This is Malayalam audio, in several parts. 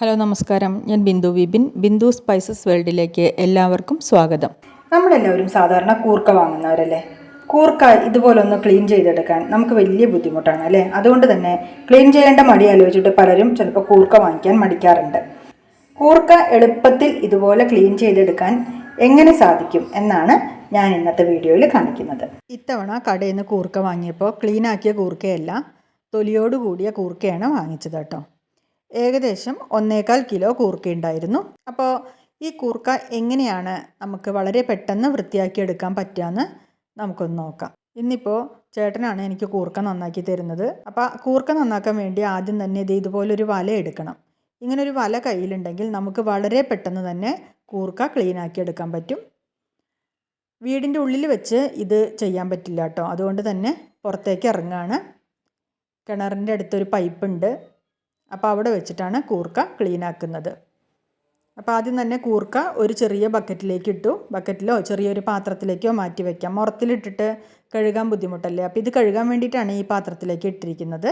ഹലോ നമസ്കാരം. ഞാൻ ബിന്ദു വിപിൻ. ബിന്ദു സ്പൈസസ് വേൾഡിലേക്ക് എല്ലാവർക്കും സ്വാഗതം. നമ്മളെല്ലാവരും സാധാരണ കൂർക്ക വാങ്ങുന്നവരല്ലേ? കൂർക്ക ഇതുപോലെ ഒന്ന് ക്ലീൻ ചെയ്തെടുക്കാൻ നമുക്ക് വലിയ ബുദ്ധിമുട്ടാണ് അല്ലേ? അതുകൊണ്ട് തന്നെ ക്ലീൻ ചെയ്യേണ്ട മടി ആലോചിച്ചിട്ട് പലരും ചിലപ്പോൾ കൂർക്ക വാങ്ങിക്കാൻ മടിക്കാറുണ്ട്. കൂർക്ക എളുപ്പത്തിൽ ഇതുപോലെ ക്ലീൻ ചെയ്തെടുക്കാൻ എങ്ങനെ സാധിക്കും എന്നാണ് ഞാൻ ഇന്നത്തെ വീഡിയോയിൽ കാണിക്കുന്നത്. ഇത്തവണ കടയിൽ നിന്ന് കൂർക്ക വാങ്ങിയപ്പോൾ ക്ലീനാക്കിയ കൂർക്കയല്ല തൊലിയോട് കൂടിയ കൂർക്കയാണ് വാങ്ങിച്ചത് കേട്ടോ. ഏകദേശം ഒന്നേകാൽ കിലോ കൂർക്കയുണ്ടായിരുന്നു. അപ്പോൾ ഈ കൂർക്ക എങ്ങനെയാണ് നമുക്ക് വളരെ പെട്ടെന്ന് വൃത്തിയാക്കി എടുക്കാൻ പറ്റുകയെന്ന് നമുക്കൊന്ന് നോക്കാം. ഇന്നിപ്പോൾ ചേട്ടനാണ് എനിക്ക് കൂർക്ക നന്നാക്കി തരുന്നത്. അപ്പോൾ കൂർക്ക നന്നാക്കാൻ വേണ്ടി ആദ്യം തന്നെ ഇത് ഇതുപോലൊരു വല എടുക്കണം. ഇങ്ങനൊരു വല കയ്യിലുണ്ടെങ്കിൽ നമുക്ക് വളരെ പെട്ടെന്ന് തന്നെ കൂർക്ക ക്ലീൻ ആക്കി എടുക്കാൻ പറ്റും. വീടിന്റെ ഉള്ളിൽ വെച്ച് ഇത് ചെയ്യാൻ പറ്റില്ല കേട്ടോ. അതുകൊണ്ട് തന്നെ പുറത്തേക്ക് ഇറങ്ങുകയാണ് കിണറിന്റെ അടുത്തൊരു പൈപ്പുണ്ട്. അപ്പോൾ അവിടെ വെച്ചിട്ടാണ് കൂർക്ക ക്ലീൻ ആക്കുന്നത്. അപ്പോൾ ആദ്യം തന്നെ കൂർക്ക ഒരു ചെറിയ ബക്കറ്റിലേക്ക് ഇട്ടു. ബക്കറ്റിലോ ചെറിയൊരു പാത്രത്തിലേക്കോ മാറ്റി വയ്ക്കാം മുറത്തിലിട്ടിട്ട് കഴുകാൻ ബുദ്ധിമുട്ടല്ലേ? അപ്പോൾ ഇത് കഴുകാൻ വേണ്ടിയിട്ടാണ് ഈ പാത്രത്തിലേക്ക് ഇട്ടിരിക്കുന്നത്.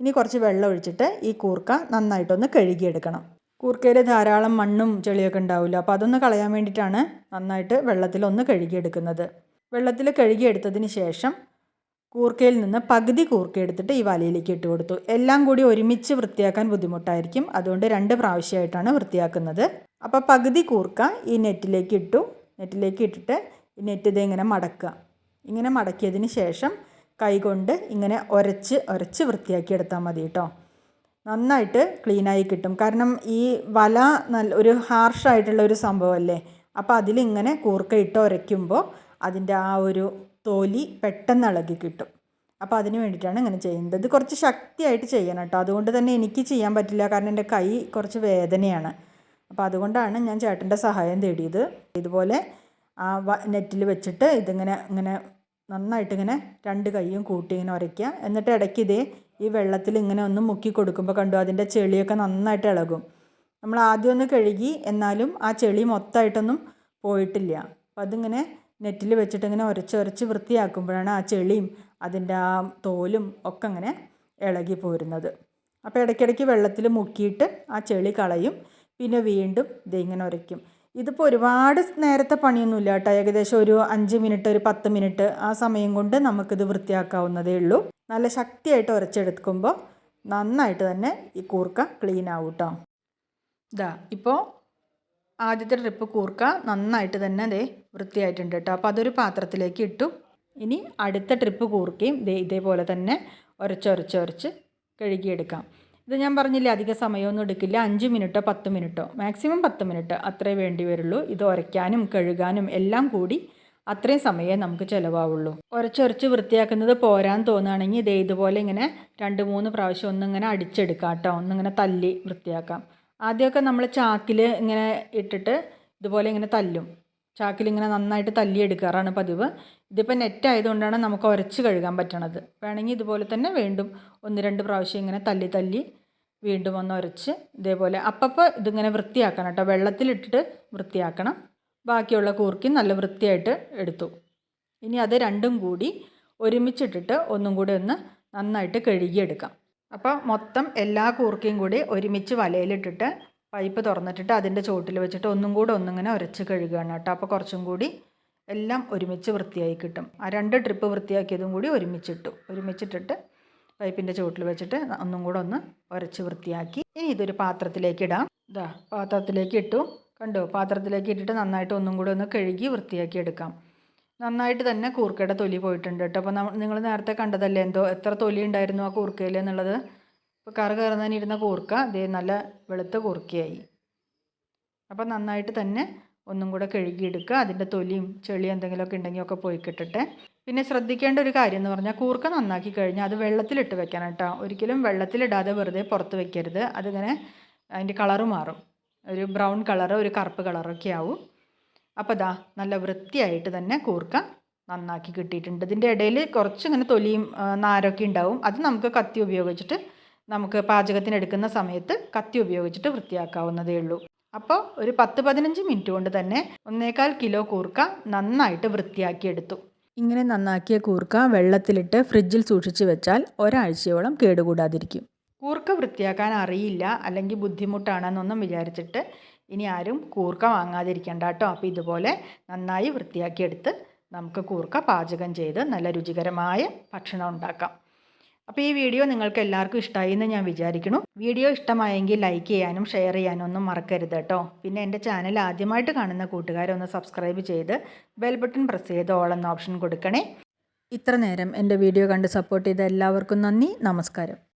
ഇനി കുറച്ച് വെള്ളം ഒഴിച്ചിട്ട് ഈ കൂർക്ക നന്നായിട്ടൊന്ന് കഴുകിയെടുക്കണം. കൂർക്കയിൽ ധാരാളം മണ്ണും ചെളിയൊക്കെ ഉണ്ടാവില്ല? അപ്പോൾ അതൊന്ന് കളയാൻ വേണ്ടിയിട്ടാണ് നന്നായിട്ട് വെള്ളത്തിലൊന്ന് കഴുകിയെടുക്കുന്നത്. വെള്ളത്തിൽ കഴുകിയെടുത്തതിന് ശേഷം കൂർക്കയിൽ നിന്ന് പകുതി കൂർക്ക എടുത്തിട്ട് ഈ വലയിലേക്ക് ഇട്ട് കൊടുത്തു. എല്ലാം കൂടി ഒരുമിച്ച് വൃത്തിയാക്കാൻ ബുദ്ധിമുട്ടായിരിക്കും. അതുകൊണ്ട് രണ്ട് പ്രാവശ്യമായിട്ടാണ് വൃത്തിയാക്കുന്നത്. അപ്പോൾ പകുതി കൂർക്ക ഈ നെറ്റിലേക്ക് ഇട്ടു. നെറ്റിലേക്ക് ഇട്ടിട്ട് ഈ നെറ്റ് ഇത് ഇങ്ങനെ മടക്കുക. ഇങ്ങനെ മടക്കിയതിന് ശേഷം കൈകൊണ്ട് ഇങ്ങനെ ഒരച്ച് ഒരച്ച് വൃത്തിയാക്കി എടുത്താൽ മതി കേട്ടോ നന്നായിട്ട് ക്ലീനായി കിട്ടും. കാരണം ഈ വല നല്ല ഒരു ഹാർഷായിട്ടുള്ള ഒരു സംഭവമല്ലേ അപ്പോൾ അതിലിങ്ങനെ കൂർക്ക ഇട്ട് ഉരയ്ക്കുമ്പോൾ അതിന്റെ ആ ഒരു തൊലി പെട്ടെന്ന് ഇളകി കിട്ടും. അപ്പോൾ അതിന് വേണ്ടിയിട്ടാണ് ഇങ്ങനെ ചെയ്യുന്നത്. ഇത് കുറച്ച് ശക്തിയായിട്ട് ചെയ്യണം കേട്ടോ. അതുകൊണ്ട് തന്നെ എനിക്ക് ചെയ്യാൻ പറ്റില്ല. കാരണം എന്റെ കൈ കുറച്ച് വേദനയാണ്. അപ്പോൾ അതുകൊണ്ടാണ് ഞാൻ ചേട്ടന്റെ സഹായം തേടിയത്. ഇതുപോലെ ആ നെറ്റിൽ വെച്ചിട്ട് ഇതിങ്ങനെ ഇങ്ങനെ നന്നായിട്ട് ഇങ്ങനെ രണ്ട് കൈയും കൂട്ടി ഇങ്ങനെ ഉരയ്ക്കുക എന്നിട്ട് ഇടയ്ക്ക് ഇതേ ഈ വെള്ളത്തിൽ ഇങ്ങനെ ഒന്ന് മുക്കി കൊടുക്കുമ്പോൾ കണ്ടു അതിന്റെ ചെളിയൊക്കെ നന്നായിട്ട് ഇളകും. നമ്മൾ ആദ്യം ഒന്ന് കഴുകി എന്നാലും ആ ചെളി മൊത്തമായിട്ടൊന്നും പോയിട്ടില്ല. അപ്പോൾ അതിങ്ങനെ നെറ്റിൽ വെച്ചിട്ട് ഇങ്ങനെ ഉരച്ച് ഉരച്ച് വൃത്തിയാക്കുമ്പോഴാണ് ആ ചെളിയും അതിന്റെ ആ തോലും ഒക്കെ അങ്ങനെ ഇളകി പോരുന്നത്. അപ്പോൾ ഇടയ്ക്കിടയ്ക്ക് വെള്ളത്തിൽ മുക്കിയിട്ട് ആ ചെളി കളയും പിന്നെ വീണ്ടും ഇതിങ്ങനെ ഉരയ്ക്കും ഇതിപ്പോൾ ഒരുപാട് നേരത്തെ പണിയൊന്നുമില്ല കേട്ടോ. ഏകദേശം ഒരു അഞ്ച് മിനിറ്റ് ഒരു പത്ത് മിനിറ്റ് ആ സമയം കൊണ്ട് നമുക്കിത് വൃത്തിയാക്കാവുന്നതേ ഉള്ളൂ. നല്ല ശക്തിയായിട്ട് ഉരച്ചെടുക്കുമ്പോൾ നന്നായിട്ട് തന്നെ ഈ കൂർക്ക ക്ലീൻ ആവും കേട്ടോ ഇതാ ഇപ്പോൾ ആദ്യത്തെ ട്രിപ്പ് കൂർക്ക നന്നായിട്ട് തന്നെ ദേ വൃത്തിയായിട്ടുണ്ട് കേട്ടോ അപ്പോൾ അതൊരു പാത്രത്തിലേക്ക് ഇട്ടു. ഇനി അടുത്ത ട്രിപ്പ് കൂർക്കയും ദേ ഇതേപോലെ തന്നെ ഉരച്ചൊരച്ചൊരച്ച് കഴുകിയെടുക്കാം. ഇത് ഞാൻ പറഞ്ഞില്ലേ അധിക സമയമൊന്നും എടുക്കില്ല. അഞ്ച് മിനിറ്റോ പത്ത് മിനിറ്റോ മാക്സിമം പത്ത് മിനിറ്റ് അത്രേ വേണ്ടി വരുള്ളൂ. ഇത് ഉരയ്ക്കാനും കഴുകാനും എല്ലാം കൂടി അത്രയും സമയമേ നമുക്ക് ചിലവാവുള്ളൂ. ഉരച്ചൊരച്ച് വൃത്തിയാക്കുന്നത് പോരാൻ തോന്നുകയാണെങ്കിൽ ഇതേ ഇതുപോലെ ഇങ്ങനെ രണ്ട് മൂന്ന് പ്രാവശ്യം ഒന്നിങ്ങനെ അടിച്ചെടുക്കാം കേട്ടോ ഒന്നിങ്ങനെ തല്ലി വൃത്തിയാക്കാം. ആദ്യമൊക്കെ നമ്മൾ ചാക്കിൽ ഇങ്ങനെ ഇട്ടിട്ട് ഇതുപോലെ ഇങ്ങനെ തല്ലും. ചാക്കിൽ ഇങ്ങനെ നന്നായിട്ട് തല്ലിയെടുക്കാറാണ് പതിവ്. ഇതിപ്പോൾ നെറ്റ് ആയതുകൊണ്ടാണ് നമുക്ക് ഉരച്ച് കഴുകാൻ പറ്റണത്. വേണമെങ്കിൽ ഇതുപോലെ തന്നെ വീണ്ടും ഒന്ന് രണ്ട് പ്രാവശ്യം ഇങ്ങനെ തല്ലി തല്ലി വീണ്ടും ഒന്ന് ഉരച്ച് ഇതേപോലെ അപ്പപ്പോൾ ഇതിങ്ങനെ വൃത്തിയാക്കണം കേട്ടോ. വെള്ളത്തിലിട്ടിട്ട് വൃത്തിയാക്കണം. ബാക്കിയുള്ള കൂർക്കി നല്ല വൃത്തിയായിട്ട് എടുത്തു. ഇനി അത് രണ്ടും കൂടി ഒരുമിച്ചിട്ടിട്ട് ഒന്നും കൂടി ഒന്ന് നന്നായിട്ട് കഴുകിയെടുക്കാം. അപ്പോൾ മൊത്തം എല്ലാ കൂർക്കയും കൂടി ഒരുമിച്ച് വലയിലിട്ടിട്ട് പൈപ്പ് തുറന്നിട്ടിട്ട് അതിന്റെ ചോട്ടിൽ വെച്ചിട്ട് ഒന്നും കൂടെ ഒന്നിങ്ങനെ ഉരച്ച് കഴുകുകയാണ് കേട്ടോ. അപ്പോൾ കുറച്ചും കൂടി എല്ലാം ഒരുമിച്ച് വൃത്തിയായി കിട്ടും. ആ രണ്ട് ട്രിപ്പ് വൃത്തിയാക്കിയതും കൂടി ഒരുമിച്ചിട്ടു. ഒരുമിച്ചിട്ടിട്ട് പൈപ്പിന്റെ ചുവട്ടിൽ വെച്ചിട്ട് ഒന്നും കൂടെ ഒന്ന് ഉരച്ച് വൃത്തിയാക്കി. ഇനി ഇതൊരു പാത്രത്തിലേക്ക് ഇടാം. ഇതാ പാത്രത്തിലേക്ക് ഇട്ടു. കണ്ടോ പാത്രത്തിലേക്ക് ഇട്ടിട്ട് നന്നായിട്ട് ഒന്നും കൂടെ ഒന്ന് കഴുകി വൃത്തിയാക്കി എടുക്കാം. നന്നായിട്ട് തന്നെ കൂർക്കയുടെ തൊലി പോയിട്ടുണ്ട് കേട്ടോ. അപ്പോൾ നിങ്ങൾ നേരത്തെ കണ്ടതല്ലേ എന്തോ എത്ര തൊലി ഉണ്ടായിരുന്നു ആ കൂർക്കയിൽ എന്നുള്ളത്? ഇപ്പോൾ കറ കയറുന്നതിനിരുന്ന കൂർക്ക അതേ നല്ല വെളുത്ത കൂർക്കയായി. അപ്പോൾ നന്നായിട്ട് തന്നെ ഒന്നും കൂടെ കഴുകിയെടുക്കുക. അതിന്റെ തൊലിയും ചെളി എന്തെങ്കിലുമൊക്കെ ഉണ്ടെങ്കിൽ ഒക്കെ പോയി കിട്ടട്ടെ. പിന്നെ ശ്രദ്ധിക്കേണ്ട ഒരു കാര്യം എന്ന് പറഞ്ഞാൽ കൂർക്ക നന്നാക്കി കഴിഞ്ഞാൽ അത് വെള്ളത്തിലിട്ട് വെക്കണം കേട്ടോ. ഒരിക്കലും വെള്ളത്തിലിടാതെ വെറുതെ പുറത്ത് വെക്കരുത്. അതിങ്ങനെ അതിന്റെ കളറ് മാറും. ഒരു ബ്രൗൺ കളറ് ഒരു കറുപ്പ് കളറൊക്കെ ആവും. അപ്പോൾ ദാ നല്ല വൃത്തിയായിട്ട് തന്നെ കൂർക്ക നന്നാക്കി കിട്ടിയിട്ടുണ്ട്. ഇതിന്റെ ഇടയിൽ കുറച്ച് ഇങ്ങനെ തൊലിയും നാരൊക്കെ ഉണ്ടാവും. അത് നമുക്ക് കത്തി ഉപയോഗിച്ചിട്ട് നമുക്ക് പാചകത്തിന് എടുക്കുന്ന സമയത്ത് കത്തി ഉപയോഗിച്ചിട്ട് വൃത്തിയാക്കാവുന്നതേ ഉള്ളൂ. അപ്പോൾ ഒരു പത്ത് പതിനഞ്ച് മിനിറ്റ് കൊണ്ട് തന്നെ ഒന്നേകാൽ കിലോ കൂർക്ക നന്നായിട്ട് വൃത്തിയാക്കിയെടുത്തു ഇങ്ങനെ നന്നാക്കിയ കൂർക്ക വെള്ളത്തിലിട്ട് ഫ്രിഡ്ജിൽ സൂക്ഷിച്ച് വെച്ചാൽ ഒരാഴ്ചയോളം കേടുകൂടാതിരിക്കും. കൂർക്ക വൃത്തിയാക്കാൻ അറിയില്ല അല്ലെങ്കിൽ ബുദ്ധിമുട്ടാണെന്നൊന്നും വിചാരിച്ചിട്ട് ഇനി ആരും കൂർക്ക വാങ്ങാതിരിക്കണ്ട കേട്ടോ. അപ്പോൾ ഇതുപോലെ നന്നായി വൃത്തിയാക്കിയെടുത്ത് നമുക്ക് കൂർക്ക പാചകം ചെയ്ത് നല്ല രുചികരമായ ഭക്ഷണം ഉണ്ടാക്കാം. അപ്പോൾ ഈ വീഡിയോ നിങ്ങൾക്ക് എല്ലാവർക്കും ഇഷ്ടമായി എന്ന് ഞാൻ വിചാരിക്കുന്നു. വീഡിയോ ഇഷ്ടമായെങ്കിൽ ലൈക്ക് ചെയ്യാനും ഷെയർ ചെയ്യാനും ഒന്നും മറക്കരുത് കേട്ടോ. പിന്നെ എന്റെ ചാനൽ ആദ്യമായിട്ട് കാണുന്ന കൂട്ടുകാരൊന്ന് സബ്സ്ക്രൈബ് ചെയ്ത് ബെൽ ബട്ടൺ പ്രസ് ചെയ്ത് ഓൾ എന്ന ഓപ്ഷൻ കൊടുക്കണേ. ഇത്ര നേരം എന്റെ വീഡിയോ കണ്ട് സപ്പോർട്ട് ചെയ്ത എല്ലാവർക്കും നന്ദി. നമസ്കാരം.